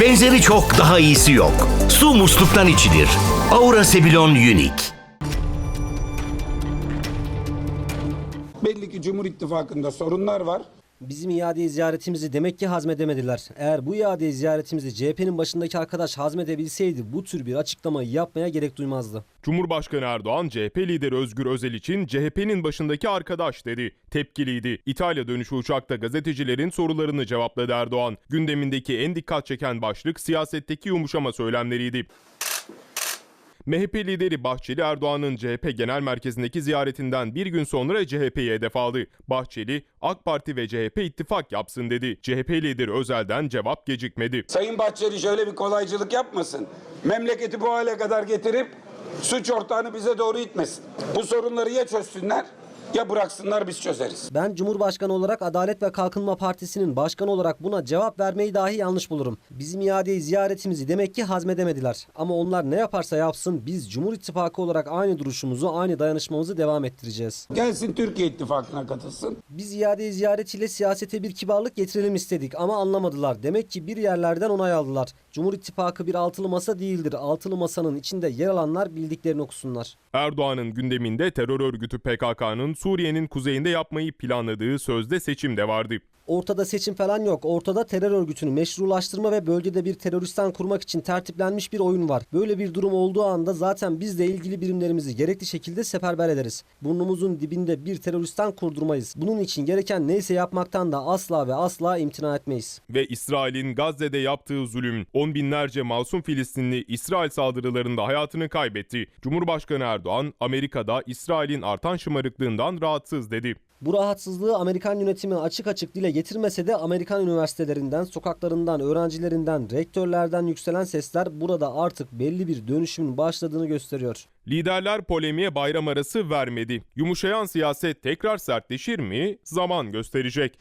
Benzeri çok daha iyisi yok. Su musluktan içilir. Aura Sebilon Unique. Belli ki Cumhur İttifakı'nda sorunlar var. Bizim iade ziyaretimizi demek ki hazmedemediler. Eğer bu iade ziyaretimizi CHP'nin başındaki arkadaş hazmedebilseydi bu tür bir açıklamayı yapmaya gerek duymazdı. Cumhurbaşkanı Erdoğan CHP lideri Özgür Özel için CHP'nin başındaki arkadaş dedi. Tepkiliydi. İtalya dönüşü uçakta gazetecilerin sorularını cevapladı Erdoğan. Gündemindeki en dikkat çeken başlık siyasetteki yumuşama söylemleriydi. MHP lideri Bahçeli Erdoğan'ın CHP Genel Merkezi'ndeki ziyaretinden bir gün sonra CHP'yi hedef aldı. Bahçeli, AK Parti ve CHP ittifak yapsın dedi. CHP lideri Özel'den cevap gecikmedi. Sayın Bahçeli şöyle bir kolaycılık yapmasın. Memleketi bu hale kadar getirip suç ortağını bize doğru itmesin. Bu sorunları ya çözsünler ya bıraksınlar biz çözeriz. Ben Cumhurbaşkanı olarak Adalet ve Kalkınma Partisi'nin başkanı olarak buna cevap vermeyi dahi yanlış bulurum. Bizim iade ziyaretimizi demek ki hazmedemediler. Ama onlar ne yaparsa yapsın biz Cumhur İttifakı olarak aynı duruşumuzu, aynı dayanışmamızı devam ettireceğiz. Gelsin Türkiye İttifakı'na katılsın. Biz iade ziyaretiyle siyasete bir kibarlık getirelim istedik ama anlamadılar. Demek ki bir yerlerden onay aldılar. Cumhur İttifakı bir altılı masa değildir. Altılı masanın içinde yer alanlar bildiklerini okusunlar. Erdoğan'ın gündeminde terör örgütü PKK'nın Suriye'nin kuzeyinde yapmayı planladığı sözde seçim de vardı. Ortada seçim falan yok. Ortada terör örgütünü meşrulaştırma ve bölgede bir teröristten kurmak için tertiplenmiş bir oyun var. Böyle bir durum olduğu anda zaten biz de ilgili birimlerimizi gerekli şekilde seferber ederiz. Burnumuzun dibinde bir teröristten kurdurmayız. Bunun için gereken neyse yapmaktan da asla ve asla imtina etmeyiz. Ve İsrail'in Gazze'de yaptığı zulüm, on binlerce masum Filistinli İsrail saldırılarında hayatını kaybetti. Cumhurbaşkanı Erdoğan, Amerika'da İsrail'in artan şımarıklığından rahatsız dedi. Bu rahatsızlığı Amerikan yönetimi açık açık dile getirmese de Amerikan üniversitelerinden, sokaklarından, öğrencilerinden, rektörlerden yükselen sesler burada artık belli bir dönüşümün başladığını gösteriyor. Liderler polemiğe bayram arası vermedi. Yumuşayan siyaset tekrar sertleşir mi? Zaman gösterecek.